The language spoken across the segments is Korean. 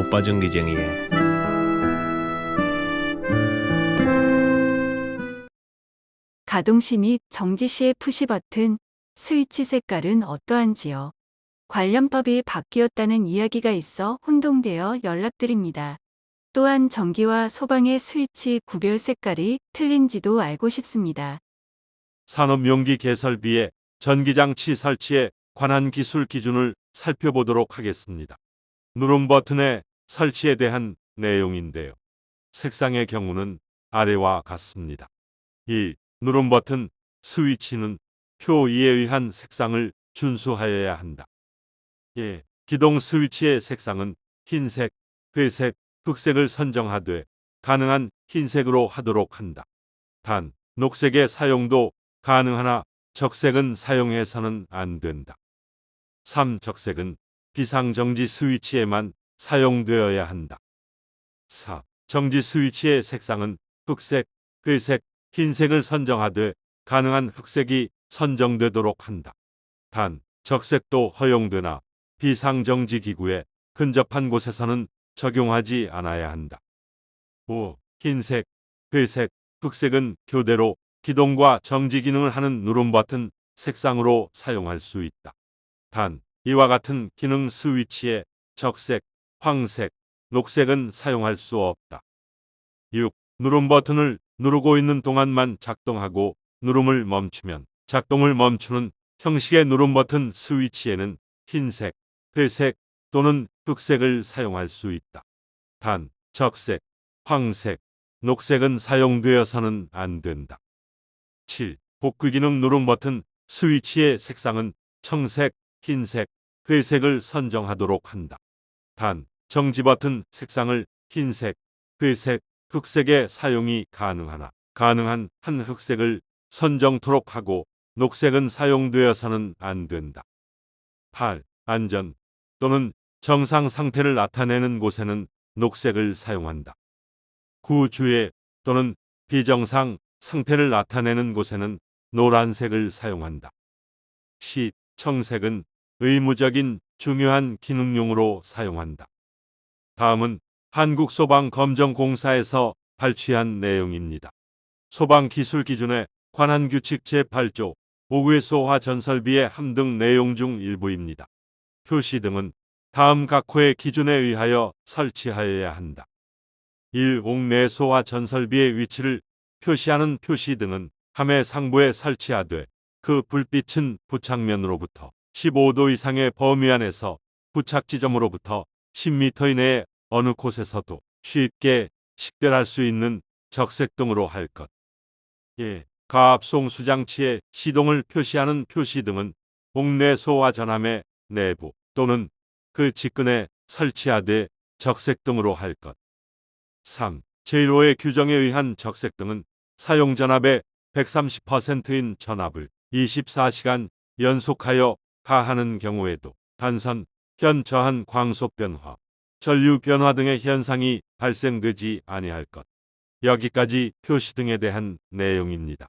오빠 전기쟁이에 가동시 및 정지시의 푸시 버튼, 스위치 색깔은 어떠한지요? 관련법이 바뀌었다는 이야기가 있어 혼동되어 연락드립니다. 또한 전기와 소방의 스위치 구별 색깔이 틀린지도 알고 싶습니다. 산업용기 개설비에 전기장치 설치에 관한 기술 기준을 살펴보도록 하겠습니다. 누름 버튼의 설치에 대한 내용인데요. 색상의 경우는 아래와 같습니다. 1. 누름 버튼 스위치는 표 2에 의한 색상을 준수하여야 한다. 예. 기동 스위치의 색상은 흰색, 회색, 흑색을 선정하되 가능한 흰색으로 하도록 한다. 단, 녹색의 사용도 가능하나 적색은 사용해서는 안 된다. 3. 적색은 비상정지 스위치에만 사용되어야 한다. 4. 정지 스위치의 색상은 흑색, 회색, 흰색을 선정하되 가능한 흑색이 선정되도록 한다. 단, 적색도 허용되나 비상정지 기구에 근접한 곳에서는 적용하지 않아야 한다. 5. 흰색, 회색, 흑색은 교대로 기동과 정지 기능을 하는 누름 버튼 색상으로 사용할 수 있다. 단, 이와 같은 기능 스위치에 적색, 황색, 녹색은 사용할 수 없다. 6. 누름 버튼을 누르고 있는 동안만 작동하고 누름을 멈추면 작동을 멈추는 형식의 누름 버튼 스위치에는 흰색, 회색 또는 흑색을 사용할 수 있다. 단, 적색, 황색, 녹색은 사용되어서는 안 된다. 7. 복귀 기능 누름 버튼 스위치의 색상은 청색, 흰색, 회색을 선정하도록 한다. 단, 정지 버튼 색상을 흰색, 회색, 흑색의 사용이 가능하나 가능한 한 흑색을 선정토록 하고 녹색은 사용되어서는 안 된다. 8. 안전 또는 정상 상태를 나타내는 곳에는 녹색을 사용한다. 구주의 또는 비정상 상태를 나타내는 곳에는 노란색을 사용한다. 시, 청색은 의무적인 중요한 기능용으로 사용한다. 다음은 한국소방검정공사에서 발췌한 내용입니다. 소방기술 기준에 관한 규칙 제8조 5구의 소화 전설비의 함등 내용 중 일부입니다. 표시 등은 다음 각호의 기준에 의하여 설치하여야 한다. 1. 옥내 소화 전설비의 위치를 표시하는 표시 등은 함의 상부에 설치하되 그 불빛은 부착면으로부터 15도 이상의 범위 안에서 부착 지점으로부터 10m 이내에 어느 곳에서도 쉽게 식별할 수 있는 적색 등으로 할 것. 예. 가압송 수장치의 시동을 표시하는 표시 등은 옥내 소화 전함의 내부 또는 그 직근에 설치하되 적색 등으로 할 것. 3. 제1호의 규정에 의한 적색 등은 사용 전압의 130%인 전압을 24시간 연속하여 가하는 경우에도 단선, 현 저한 광속 변화, 전류 변화 등의 현상이 발생되지 아니할 것. 여기까지 표시 등에 대한 내용입니다.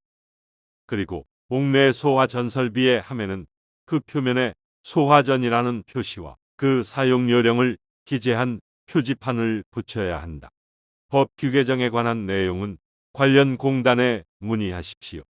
그리고 옥내 소화 전설비의 함에는 그 표면에 소화전이라는 표시와 그 사용 요령을 기재한 표지판을 붙여야 한다. 법 규개정에 관한 내용은 관련 공단에 문의하십시오.